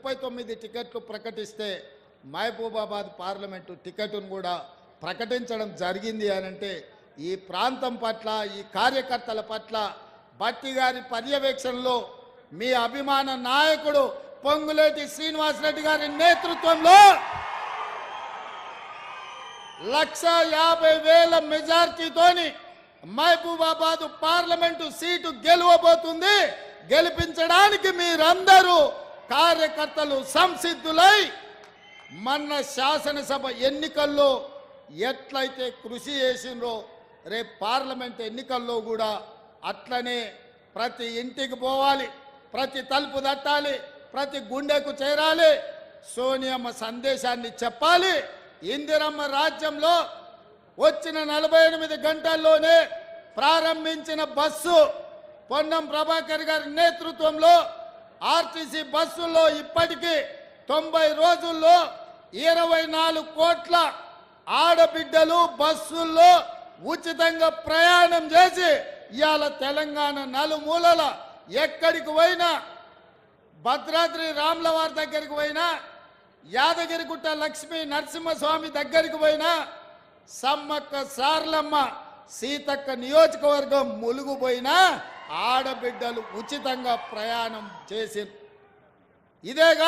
ముప్పై తొమ్మిది టికెట్లు ప్రకటిస్తే మహబూబాబాద్ పార్లమెంటు టికెట్ను కూడా ప్రకటించడం జరిగింది అని అంటే ఈ ప్రాంతం పట్ల ఈ కార్యకర్తల పట్ల భట్టి గారి పర్యవేక్షణలో మీ అభిమాన నాయకుడు పొంగులేటి శ్రీనివాసరెడ్డి గారి నేతృత్వంలో లక్ష యాభై వేల మెజార్టీతోని మహబూబాబాద్ పార్లమెంటు సీటు గెలవబోతుంది. గెలిపించడానికి మీరందరూ కార్యకర్తలు సంసిద్ధులై మన శాసనసభ ఎన్నికల్లో ఎట్లయితే కృషి చేసిండ్రో రేపు పార్లమెంట్ ఎన్నికల్లో కూడా అట్లనే ప్రతి ఇంటికి పోవాలి ప్రతి తలుపు తట్టాలి ప్రతి గుండెకు చేరాలి సోనియమ్మ సందేశాన్ని చెప్పాలి. ఇందిరమ్మ రాజ్యంలో వచ్చిన నలభై ఎనిమిది గంటల్లోనే ప్రారంభించిన బస్సు పొన్నం ప్రభాకర్ గారి నేతృత్వంలో ఆర్టీసీ బస్సుల్లో ఇప్పటికీ తొంభై రోజుల్లో ఇరవై నాలుగు కోట్ల ఆడబిడ్డలు బస్సుల్లో ఉచితంగా ప్రయాణం చేసి ఇవాళ తెలంగాణ నలుమూలల ఎక్కడికి పోయినా భద్రాద్రి రాములవారి దగ్గరికి పోయినా యాదగిరిగుట్ట లక్ష్మీ నరసింహస్వామి దగ్గరికి పోయినా సమ్మక్క సార్లమ్మ సీతక్క నియోజకవర్గం ములుగుపోయినా ఆడబిడ్డలు ఉచితంగా ప్రయాణం చేసి ఇదేగా